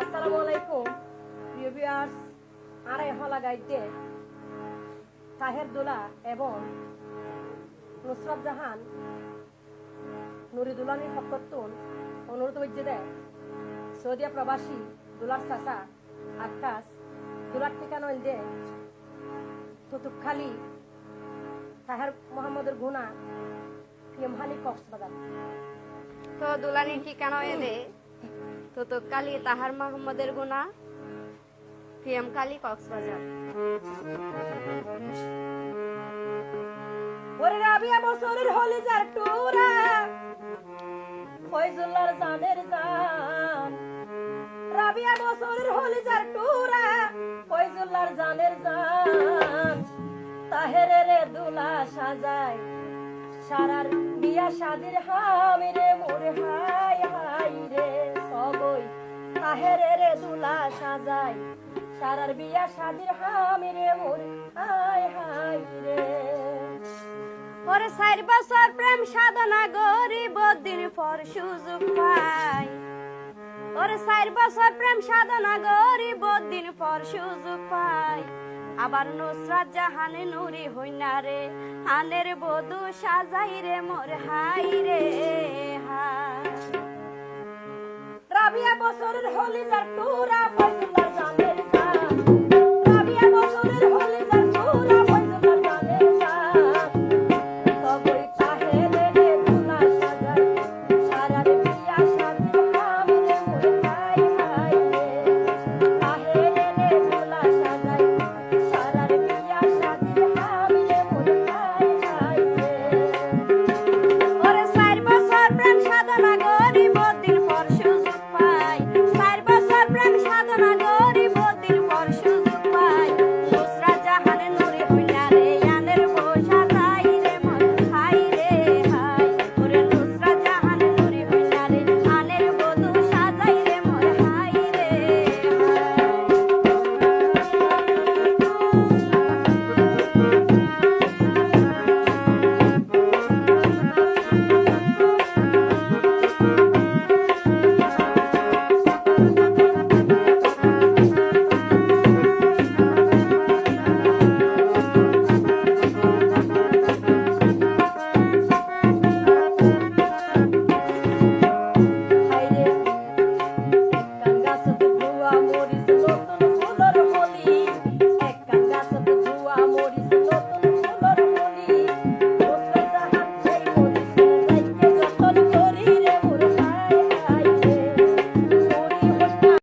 আসসালামু আলাইকুম, প্রিয় আড়াই হলা গাইতে, তাহের দোলা এবং নুসরাত জাহান, নুরিদুলানির ফকরতুন অনুরোধ হচ্ছে দেয় সৌদিয়া প্রবাসী দুলার চাচা আকাশ দুলার ঠিকানা হইল দে তাহের মোহাম্মদের গুণা, পিএমহালি কক্সবাজার। তো দুলানির ঠিকানা এলে তো কালি তাহার মোহাম্মদের গুণা। পিএম কালী কক্সবাজার। ওরে রাবিয়া বছরের হলি যার টুরা। ফয়জুল্লার জানের জান। রাবিয়া বছরের হলি যার টুরা। ফয়জুল্লার জানের জান। তাহেরে রে দুলা সাজায়। সারার বিয়া শাদির হামি সারার বিয়া শাদির হামি মোরে হাই হাই রে। ওরে চার বছর প্রেম সাধনা গরিব দিন পর সুযোগ পাই। ওরে বছর প্রেম সাধনা গরিব দিন পর সুযোগ পাই। আবার নুসরাত জাহানে নুরি হইনা রে আনের বধু সাজাই রে মোর হাই রে হাই রাবিয়া বছরের হলি যার টুরা